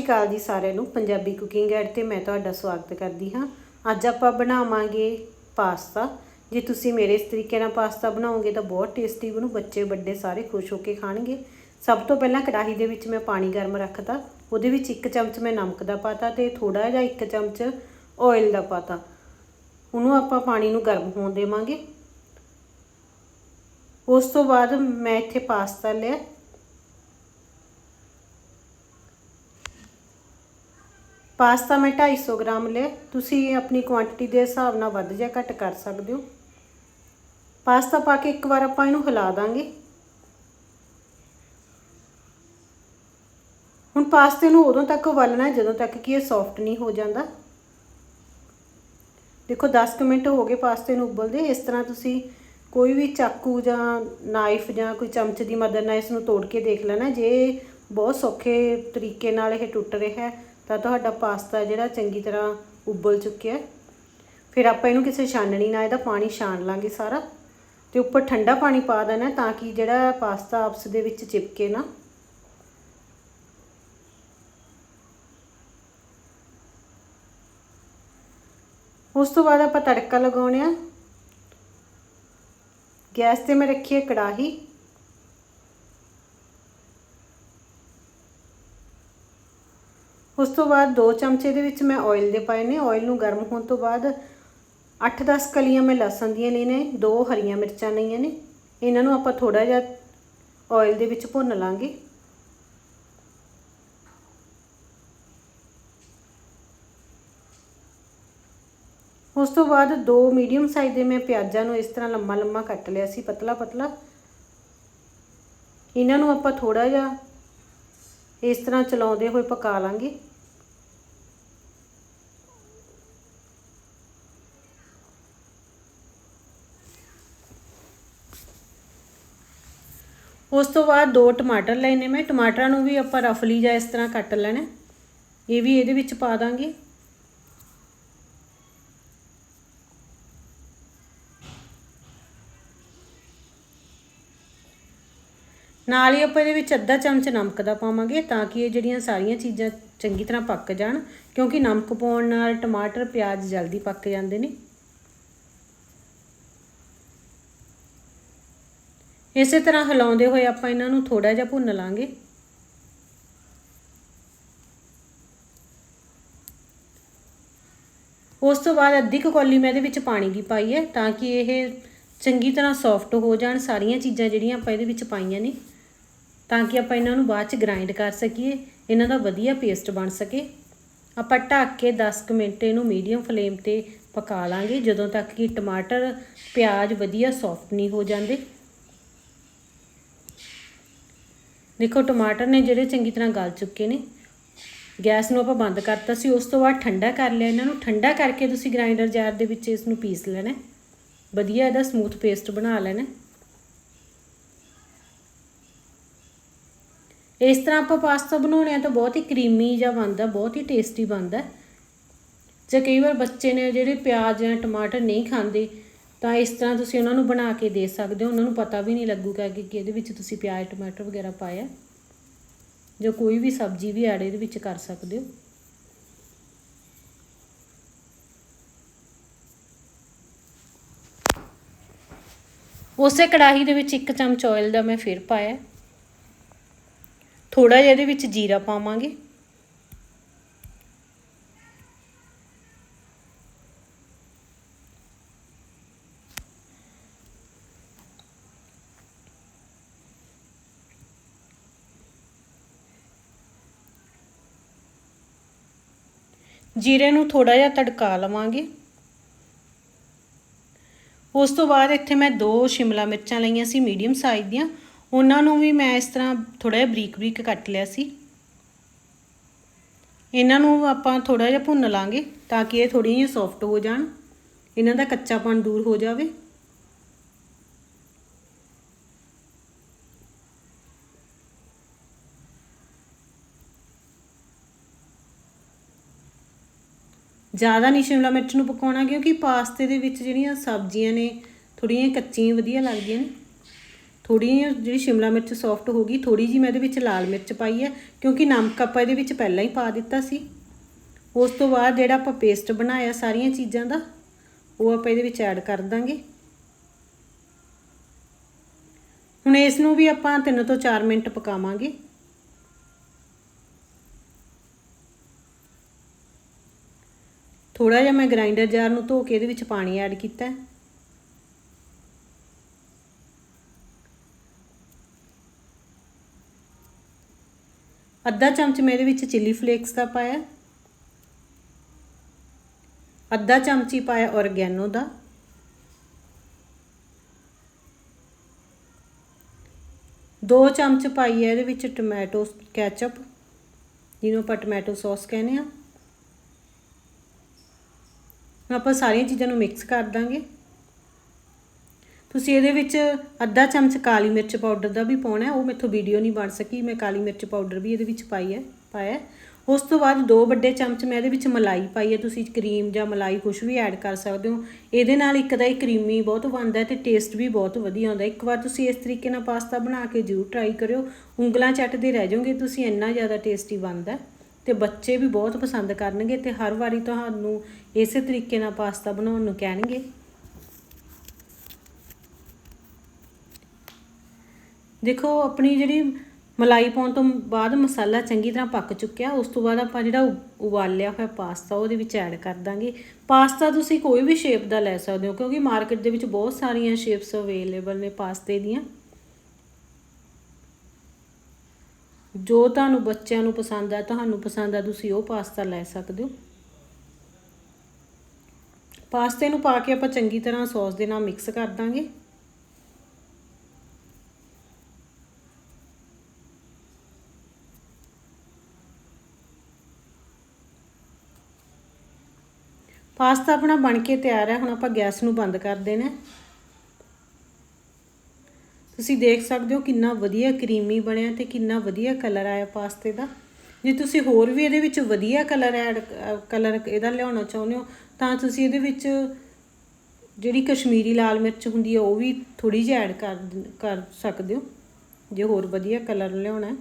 ਸ਼੍ਰੀ ਅਕਾਲ ਜੀ ਸਾਰਿਆਂ ਨੂੰ, ਪੰਜਾਬੀ ਕੁਕਿੰਗ ਐਡ ਤੇ ਮੈਂ ਤੁਹਾਡਾ ਸਵਾਗਤ ਕਰਦੀ ਹਾਂ। ਅੱਜ ਆਪਾਂ ਬਣਾਵਾਂਗੇ ਪਾਸਤਾ। ਜੇ ਤੁਸੀਂ ਮੇਰੇ ਇਸ ਤਰੀਕੇ ਨਾਲ ਪਾਸਤਾ ਬਣਾਓਗੇ ਤਾਂ ਬਹੁਤ ਟੇਸਟੀ ਬਣੂ, ਬੱਚੇ ਵੱਡੇ ਸਾਰੇ ਖੁਸ਼ ਹੋ ਕੇ ਖਾਣਗੇ। ਸਭ ਤੋਂ ਪਹਿਲਾਂ ਕੜਾਹੀ ਦੇ ਵਿੱਚ ਮੈਂ ਪਾਣੀ ਗਰਮ ਰੱਖਤਾ। ਉਹਦੇ ਵਿੱਚ ਇੱਕ ਚਮਚ ਮੈਂ ਨਮਕ ਦਾ ਪਾਤਾ ਤੇ ਥੋੜਾ ਜਿਹਾ ਇੱਕ ਚਮਚ ਆਇਲ ਦਾ ਪਾਤਾ। ਉਹਨੂੰ ਆਪਾਂ ਪਾਣੀ ਨੂੰ ਗਰਮ ਹੋਣ ਦੇਵਾਂਗੇ। ਉਸ ਤੋਂ ਬਾਅਦ ਮੈਂ ਇੱਥੇ ਪਾਸਤਾ ਲਿਆ। ਪਾਸਤਾ ਮੈਂ 250 ਗ੍ਰਾਮ ਲਿਆ ਤੁਸੀਂ ਆਪਣੀ ਕੁਆਂਟੀਟੀ ਦੇ ਹਿਸਾਬ ਨਾਲ ਵੱਧ ਜਾਂ ਘੱਟ ਕਰ ਸਕਦੇ ਹੋ। ਪਾਸਤਾ ਪਾ ਕੇ ਇੱਕ ਵਾਰ ਆਪਾਂ ਇਹਨੂੰ ਹਿਲਾ ਦਾਂਗੇ। ਹੁਣ ਪਾਸਤੇ ਨੂੰ ਉਦੋਂ ਤੱਕ ਉਬਾਲਣਾ ਹੈ, ਜਦੋਂ ਤੱਕ ਕਿ ਇਹ ਸੌਫਟ ਨਹੀਂ ਹੋ ਜਾਂਦਾ। ਦੇਖੋ 10 ਕੁ ਮਿੰਟ ਹੋ ਗਏ ਪਾਸਤੇ ਨੂੰ ਉਬਲਦੇ। ਇਸ ਤਰ੍ਹਾਂ ਤੁਸੀਂ ਕੋਈ ਵੀ ਚਾਕੂ ਜਾਂ ਨਾਈਫ ਜਾਂ ਕੋਈ ਚਮਚ ਦੀ ਮਦਦ ਨਾਲ ਇਸ ਨੂੰ ਤੋੜ ਕੇ ਦੇਖ ਲੈਣਾ। ਜੇ ਬਹੁਤ ਸੌਖੇ ਤਰੀਕੇ ਨਾਲ ਇਹ ਟੁੱਟ ਰਿਹਾ ਹੈ ਤਾਂ ਤੁਹਾਡਾ ਪਾਸਤਾ ਜਿਹੜਾ ਚੰਗੀ ਤਰ੍ਹਾਂ ਉਬਲ ਚੁੱਕਿਆ ਹੈ। ਫਿਰ ਆਪਾਂ ਇਹਨੂੰ ਕਿਸੇ ਛਾਨਣੀ ਨਾਲ, ਇਹਦਾ ਪਾਣੀ ਛਾਣ ਲਾਂਗੇ ਸਾਰਾ। ਤੇ ਉੱਪਰ ਠੰਡਾ ਪਾਣੀ ਪਾ ਦੇਣਾ ਤਾਂ ਕਿ ਜਿਹੜਾ ਪਾਸਤਾ ਆਪਸ ਦੇ ਵਿੱਚ ਚਿਪਕੇ ਨਾ। ਉਸ ਤੋਂ ਬਾਅਦ ਆਪਾਂ ਤੜਕਾ ਲਗਾਉਣੇ ਆ ਗੈਸ ਤੇ ਮੈਂ ਰੱਖੀ ਹੈ ਕੜਾਹੀ। ਉਸ ਤੋਂ ਬਾਅਦ 2 ਚਮਚੇ ਦੇ ਵਿੱਚ ਮੈਂ ਆਇਲ ਦੇ ਪਾਏ ਨੇ। ਆਇਲ ਨੂੰ ਗਰਮ ਹੋਣ ਤੋਂ ਬਾਅਦ 8-10 ਕਲੀਆਂ ਮੈਂ ਲਸਣ ਦੀਆਂ ਲਈ ਨੇ, ਦੋ ਹਰੀਆਂ ਮਿਰਚਾਂ ਲਈਆਂ ਨੇ। ਇਹਨਾਂ ਨੂੰ ਆਪਾਂ ਥੋੜਾ ਜਿਹਾ ਆਇਲ ਦੇ ਵਿੱਚ ਭੁੰਨ ਲਾਂਗੇ। ਉਸ ਤੋਂ ਬਾਅਦ ਦੋ ਮੀਡੀਅਮ ਸਾਈਜ਼ ਦੇ ਮੈਂ ਪਿਆਜ਼ਾਂ ਨੂੰ ਇਸ ਤਰ੍ਹਾਂ ਲੰਮਾ ਲੰਮਾ ਕੱਟ ਲਿਆ ਸੀ, ਪਤਲਾ ਪਤਲਾ। ਇਹਨਾਂ ਨੂੰ ਆਪਾਂ ਥੋੜਾ ਜਿਹਾ ਇਸ ਤਰ੍ਹਾਂ ਚਲਾਉਂਦੇ ਹੋਏ ਪਕਾ ਲਾਂਗੇ। ਉਸ ਤੋਂ ਬਾਅਦ ਦੋ ਟਮਾਟਰ ਲੈਣੇ ਮੈਂ। ਟਮਾਟਰਾਂ ਨੂੰ ਵੀ ਆਪਾਂ ਰਫਲੀ ਜਾਂ ਇਸ ਤਰ੍ਹਾਂ ਕੱਟ ਲੈਣਾ। ਇਹ ਵੀ ਇਹਦੇ ਵਿੱਚ ਪਾ ਦਾਂਗੇ। ਨਾਲ ਹੀ ਆਪਾਂ ਇਹਦੇ ਵਿੱਚ ਅੱਧਾ ਚਮਚ ਨਮਕ ਦਾ ਪਾਵਾਂਗੇ ਤਾਂ ਕਿ ਇਹ ਜਿਹੜੀਆਂ ਸਾਰੀਆਂ ਚੀਜ਼ਾਂ ਚੰਗੀ ਤਰ੍ਹਾਂ ਪੱਕ ਜਾਣ। ਕਿਉਂਕਿ ਨਮਕ ਪਾਉਣ ਨਾਲ ਟਮਾਟਰ, ਪਿਆਜ਼ ਜਲਦੀ ਪੱਕ ਜਾਂਦੇ ਨੇ। ਇਸੇ ਤਰ੍ਹਾਂ ਹਿਲਾਉਂਦੇ ਹੋਏ ਆਪਾਂ ਇਹਨਾਂ ਨੂੰ ਥੋੜਾ ਜਿਹਾ ਭੁੰਨ ਲਾਂਗੇ। ਉਸ ਤੋਂ ਬਾਅਦ ਅੱਧੀ ਕੌਲੀ ਮੈਂ ਇਹਦੇ ਵਿੱਚ ਪਾਣੀ ਦੀ ਪਾਈ ਹੈ ਤਾਂ ਕਿ ਇਹ ਚੰਗੀ ਤਰ੍ਹਾਂ ਸੌਫਟ ਹੋ ਜਾਣ, ਸਾਰੀਆਂ ਚੀਜ਼ਾਂ ਜਿਹੜੀਆਂ ਆਪਾਂ ਇਹਦੇ ਵਿੱਚ ਪਾਈਆਂ ਨੇ, ਤਾਂ ਕਿ ਆਪਾਂ ਇਹਨਾਂ ਨੂੰ ਬਾਅਦ ਚ ਗ੍ਰਾਈਂਡ ਕਰ ਸਕੀਏ, ਇਹਨਾਂ ਦਾ ਵਧੀਆ ਪੇਸਟ ਬਣ ਸਕੇ। ਆਪਾਂ ਢੱਕ ਕੇ 10 ਕੁ ਮਿੰਟ ਇਹਨੂੰ ਮੀਡੀਅਮ ਫਲੇਮ ਤੇ ਪਕਾ ਲਾਂਗੇ, ਜਦੋਂ ਤੱਕ ਕਿ ਟਮਾਟਰ, ਪਿਆਜ਼ ਵਧੀਆ ਸੌਫਟ ਨਹੀਂ ਹੋ ਜਾਂਦੇ। ਦੇਖੋ, ਟਮਾਟਰ ਨੇ ਜਿਹੜੇ ਚੰਗੀ ਤਰ੍ਹਾਂ ਗਲ ਚੁੱਕੇ ਨੇ। ਗੈਸ ਨੂੰ ਆਪਾਂ ਬੰਦ ਕਰਤਾ ਸੀ, ਉਸ ਤੋਂ ਬਾਅਦ ਠੰਡਾ ਕਰ ਲਿਆ। ਇਹਨਾਂ ਨੂੰ ਠੰਡਾ ਕਰਕੇ ਤੁਸੀਂ ਗ੍ਰਾਈਂਡਰ ਜਾਰ ਦੇ ਵਿੱਚ ਇਸ ਨੂੰ ਪੀਸ ਲੈਣਾ। ਵਧੀਆ ਇਹਦਾ ਸਮੂਥ ਪੇਸਟ ਬਣਾ ਲੈਣਾ। ਇਸ ਤਰ੍ਹਾਂ ਆਪਾਂ ਪਾਸਤਾ ਬਣਾਉਣੇ ਆ ਤਾਂ ਬਹੁਤ ਹੀ ਕਰੀਮੀ ਜਿਹਾ ਬਣਦਾ, ਬਹੁਤ ਹੀ ਟੇਸਟੀ ਬਣਦਾ। ਜੇ ਕਈ ਵਾਰ ਬੱਚੇ ਨੇ ਜਿਹੜੇ ਪਿਆਜ਼ ਜਾਂ ਟਮਾਟਰ ਨਹੀਂ ਖਾਂਦੇ ਤਾਂ ਇਸ ਤਰ੍ਹਾਂ ਤੁਸੀਂ ਉਹਨਾਂ ਨੂੰ ਬਣਾ ਕੇ ਦੇ ਸਕਦੇ ਹੋ। ਉਹਨਾਂ ਨੂੰ ਪਤਾ ਵੀ ਨਹੀਂ ਲੱਗੂਗਾ ਕਿ ਇਹਦੇ ਵਿੱਚ ਤੁਸੀਂ ਪਿਆਜ਼, ਟਮਾਟਰ ਵਗੈਰਾ ਪਾਇਆ। ਜੋ ਕੋਈ ਵੀ ਸਬਜ਼ੀ ਵੀ ਐਡ ਇਹਦੇ ਵਿੱਚ ਕਰ ਸਕਦੇ ਹੋ। ਉਸੇ ਕੜਾਹੀ ਦੇ ਵਿੱਚ ਇੱਕ ਚਮਚ ਆਇਲ ਦਾ ਮੈਂ ਫਿਰ ਪਾਇਆ। ਥੋੜਾ ਜਿਹਾ ਇਹਦੇ ਵਿੱਚ ਜੀਰਾ ਪਾਵਾਂਗੇ। ਜੀਰੇ ਨੂੰ ਥੋੜਾ ਜਿਹਾ ਤੜਕਾ ਲਵਾਂਗੇ। ਉਸ ਤੋਂ ਬਾਅਦ ਇੱਥੇ ਮੈਂ ਦੋ ਸ਼ਿਮਲਾ ਮਿਰਚਾਂ ਲਈਆਂ ਸੀ ਮੀਡੀਅਮ ਸਾਈਜ਼ ਦੀਆਂ। ਉਹਨਾਂ ਨੂੰ ਵੀ ਮੈਂ ਇਸ ਤਰ੍ਹਾਂ ਥੋੜਾ ਜਿਹਾ ਬਰੀਕ ਬਰੀਕ ਕੱਟ ਲਿਆ ਸੀ। ਇਹਨਾਂ ਨੂੰ ਆਪਾਂ ਥੋੜਾ ਜਿਹਾ ਭੁੰਨ ਲਾਂਗੇ ਤਾਂ ਕਿ ਇਹ ਥੋੜੀ ਜਿਹੀ ਸੌਫਟ ਹੋ ਜਾਣ। ਇਹਨਾਂ ਦਾ ਕੱਚਾਪਣ ਦੂਰ ਹੋ ਜਾਵੇ। ਜ਼ਿਆਦਾ ਨਹੀਂ ਸ਼ਿਮਲਾ ਮਿਰਚ ਨੂੰ ਪਕਾਉਣਾ ਕਿਉਂਕਿ ਪਾਸਤੇ ਦੇ ਵਿੱਚ ਜਿਹੜੀਆਂ ਸਬਜ਼ੀਆਂ ਨੇ ਥੋੜੀਆਂ ਕੱਚੀਆਂ ਵਧੀਆ ਲੱਗਦੀਆਂ ਨੇ। ਥੋੜੀ ਜਿਹੜੀ ਸ਼ਿਮਲਾ ਮਿਰਚ ਸੌਫਟ ਹੋ ਗਈ ਥੋੜੀ ਜੀ ਮੈਂ ਇਹਦੇ ਵਿੱਚ ਲਾਲ ਮਿਰਚ ਪਾਈ ਹੈ ਕਿਉਂਕਿ ਨਮਕ ਆਪਾਂ ਇਹਦੇ ਵਿੱਚ ਪਹਿਲਾਂ ਹੀ ਪਾ ਦਿੱਤਾ ਸੀ। ਉਸ ਤੋਂ ਬਾਅਦ ਜਿਹੜਾ ਆਪਾਂ ਪੇਸਟ ਬਣਾਇਆ ਸਾਰੀਆਂ ਚੀਜ਼ਾਂ ਦਾ, ਉਹ ਆਪਾਂ ਇਹਦੇ ਵਿੱਚ ਐਡ ਕਰ ਦਾਂਗੇ। ਹੁਣ ਇਸ ਨੂੰ ਵੀ ਆਪਾਂ 3 ਤੋਂ 4 ਮਿੰਟ ਪਕਾਵਾਂਗੇ। ਥੋੜਾ ਜਿਹਾ ਮੈਂ ਗ੍ਰਾਈਂਡਰ ਜਾਰ ਨੂੰ ਧੋ ਕੇ ਇਹਦੇ ਵਿੱਚ ਪਾਣੀ ਐਡ ਕੀਤਾ ਅੱਧਾ ਚਮਚ ਮੈਂ ਇਹਦੇ ਵਿੱਚ ਚਿੱਲੀ ਫਲੇਕਸ ਦਾ ਪਾਇਆ। ਅੱਧਾ ਚਮਚੀ ਪਾਇਆ ਔਰਗੈਨੋ ਦਾ। ਦੋ ਚਮਚ ਪਾਈ ਹੈ ਇਹਦੇ ਵਿੱਚ ਟੋਮੈਟੋ ਕੈਚਅਪ ਜਿਹਨੂੰ ਆਪਾਂ ਟੋਮੈਟੋ ਸੌਸ ਕਹਿੰਦੇ ਆ ਹੁਣ ਆਪਾਂ ਸਾਰੀਆਂ ਚੀਜ਼ਾਂ ਨੂੰ ਮਿਕਸ ਕਰ ਦਾਂਗੇ। ਤੁਸੀਂ ਇਹਦੇ ਵਿੱਚ ਅੱਧਾ ਚਮਚ ਕਾਲੀ ਮਿਰਚ ਪਾਊਡਰ ਦਾ ਵੀ ਪਾਉਣਾ ਹੈ, ਉਹ ਮੇਥੋਂ ਵੀਡੀਓ ਨਹੀਂ ਬਣ ਸਕੀ, ਮੈਂ ਕਾਲੀ ਮਿਰਚ ਪਾਊਡਰ ਵੀ ਇਹਦੇ ਵਿੱਚ ਪਾਈ ਹੈ, ਪਾਇਆ ਉਸ ਤੋਂ ਬਾਅਦ ਦੋ ਵੱਡੇ ਚਮਚ ਮੈਂ ਇਹਦੇ ਵਿੱਚ ਮਲਾਈ ਪਾਈ ਹੈ, ਤੁਸੀਂ ਕਰੀਮ ਜਾਂ ਮਲਾਈ ਕੁਝ ਵੀ ਐਡ ਕਰ ਸਕਦੇ ਹੋ। ਇਹਦੇ ਨਾਲ ਇੱਕ ਤਾਂ ਇਹ ਕਰੀਮੀ ਬਹੁਤ ਬਣਦਾ ਹੈ ਤੇ ਟੇਸਟ ਵੀ ਬਹੁਤ ਵਧੀਆ ਆਉਂਦਾ ਇੱਕ ਵਾਰ ਤੁਸੀਂ ਇਸ ਤਰੀਕੇ ਨਾਲ ਪਾਸਤਾ ਬਣਾ ਕੇ ਜ਼ਰੂਰ ਟਰਾਈ ਕਰਿਓ, ਉਂਗਲਾਂ ਚੱਟਦੇ ਰਹਿ ਜਾਓਗੇ, ਤੁਸੀਂ ਇੰਨਾ ਜ਼ਿਆਦਾ ਟੇਸਟੀ ਬਣਦਾ ਤੇ ਬੱਚੇ ਵੀ ਬਹੁਤ ਪਸੰਦ ਕਰਨਗੇ ਤੇ ਹਰ ਵਾਰੀ ਤੁਹਾਨੂੰ ਇਸੇ ਤਰੀਕੇ ਨਾਲ ਪਾਸਤਾ ਬਣਾਉਣ ਨੂੰ ਕਹਿਣਗੇ। ਦੇਖੋ, ਆਪਣੀ ਜਿਹੜੀ ਮਲਾਈ ਪਾਉਣ ਤੋਂ ਬਾਅਦ ਮਸਾਲਾ ਚੰਗੀ ਤਰ੍ਹਾਂ ਪੱਕ ਚੁੱਕਿਆ, ਉਸ ਤੋਂ ਬਾਅਦ ਆਪਾਂ ਜਿਹੜਾ ਉਬਾਲਿਆ ਹੋਇਆ ਪਾਸਤਾ ਉਹਦੇ ਵਿੱਚ ਐਡ ਕਰ ਦਾਂਗੇ। ਪਾਸਤਾ ਤੁਸੀਂ ਕੋਈ ਵੀ ਸ਼ੇਪ ਦਾ ਲੈ ਸਕਦੇ ਹੋ, ਕਿਉਂਕਿ ਮਾਰਕੀਟ ਦੇ ਵਿੱਚ ਬਹੁਤ ਸਾਰੀਆਂ ਸ਼ੇਪਸ ਅਵੇਲੇਬਲ ਨੇ ਪਾਸਤੇ ਦੀਆਂ। ਜੋ ਤੁਹਾਨੂੰ ਬੱਚਿਆਂ ਨੂੰ ਪਸੰਦ ਆ, ਤੁਹਾਨੂੰ ਪਸੰਦ ਆ, ਤੁਸੀਂ ਉਹ ਪਾਸਤਾ ਲੈ ਸਕਦੇ ਹੋ। ਪਾਸਤੇ ਨੂੰ ਪਾ ਕੇ ਆਪਾਂ ਚੰਗੀ ਤਰ੍ਹਾਂ ਸੌਸ ਦੇ ਨਾਲ ਮਿਕਸ ਕਰ ਦਾਂਗੇ। ਪਾਸਤਾ ਆਪਣਾ ਬਣ ਕੇ ਤਿਆਰ ਹੈ, ਹੁਣ ਆਪਾਂ ਗੈਸ ਨੂੰ ਬੰਦ ਕਰ ਦੇਣਾ ਤੁਸੀਂ ਦੇਖ ਸਕਦੇ ਹੋ ਕਿੰਨਾ ਵਧੀਆ ਕਰੀਮੀ ਬਣਿਆ ਤੇ ਕਿੰਨਾ ਵਧੀਆ ਕਲਰ ਆਇਆ ਪਾਸਤੇ ਦਾ। ਜੇ ਤੁਸੀਂ ਹੋਰ ਵੀ ਇਹਦੇ ਵਿੱਚ ਵਧੀਆ ਕਲਰ ਐਡ, ਕਲਰ ਇਹਦਾ ਲਿਆਉਣਾ ਚਾਹੁੰਦੇ ਹੋ, ਤਾਂ ਤੁਸੀਂ ਇਹਦੇ ਵਿੱਚ ਜਿਹੜੀ ਕਸ਼ਮੀਰੀ ਲਾਲ ਮਿਰਚ ਹੁੰਦੀ ਹੈ ਉਹ ਵੀ ਥੋੜੀ ਜਿਹੀ ਐਡ ਕਰ ਕਰ ਸਕਦੇ ਹੋ, ਜੇ ਹੋਰ ਵਧੀਆ ਕਲਰ ਲਿਆਉਣਾ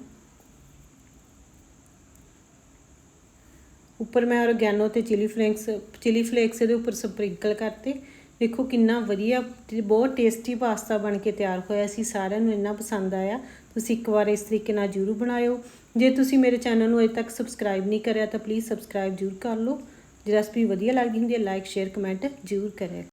ਉੱਪਰ ਮੈਂ ਔਰਗੈਨੋ ਤੇ ਚਿਲੀ ਫਲੇਕਸ ਚਿਲੀ ਫਲੇਕਸ ਇਹਦੇ ਉੱਪਰ ਸਪ੍ਰਿੰਕਲ ਕਰਤੇ। ਦੇਖੋ ਕਿੰਨਾ ਵਧੀਆ, ਤੇ ਬਹੁਤ ਟੇਸਟੀ ਪਾਸਤਾ ਬਣ ਕੇ ਤਿਆਰ ਹੋਇਆ ਸੀ, ਸਾਰਿਆਂ ਨੂੰ ਇੰਨਾ ਪਸੰਦ ਆਇਆ। ਤੁਸੀਂ ਇੱਕ ਵਾਰ ਇਸ ਤਰੀਕੇ ਨਾਲ ਜ਼ਰੂਰ ਬਣਾਇਓ। ਜੇ ਤੁਸੀਂ ਮੇਰੇ ਚੈਨਲ ਨੂੰ ਅਜੇ ਤੱਕ ਸਬਸਕ੍ਰਾਈਬ ਨਹੀਂ ਕਰਿਆ, ਤਾਂ ਪਲੀਜ਼ ਸਬਸਕ੍ਰਾਈਬ ਜ਼ਰੂਰ ਕਰ ਲਓ। ਜੇ ਰੈਸਪੀ ਵਧੀਆ ਲੱਗਦੀ ਹੁੰਦੀ ਹੈ ਲਾਈਕ ਸ਼ੇਅਰ ਕਮੈਂਟ ਜ਼ਰੂਰ ਕਰਿਆ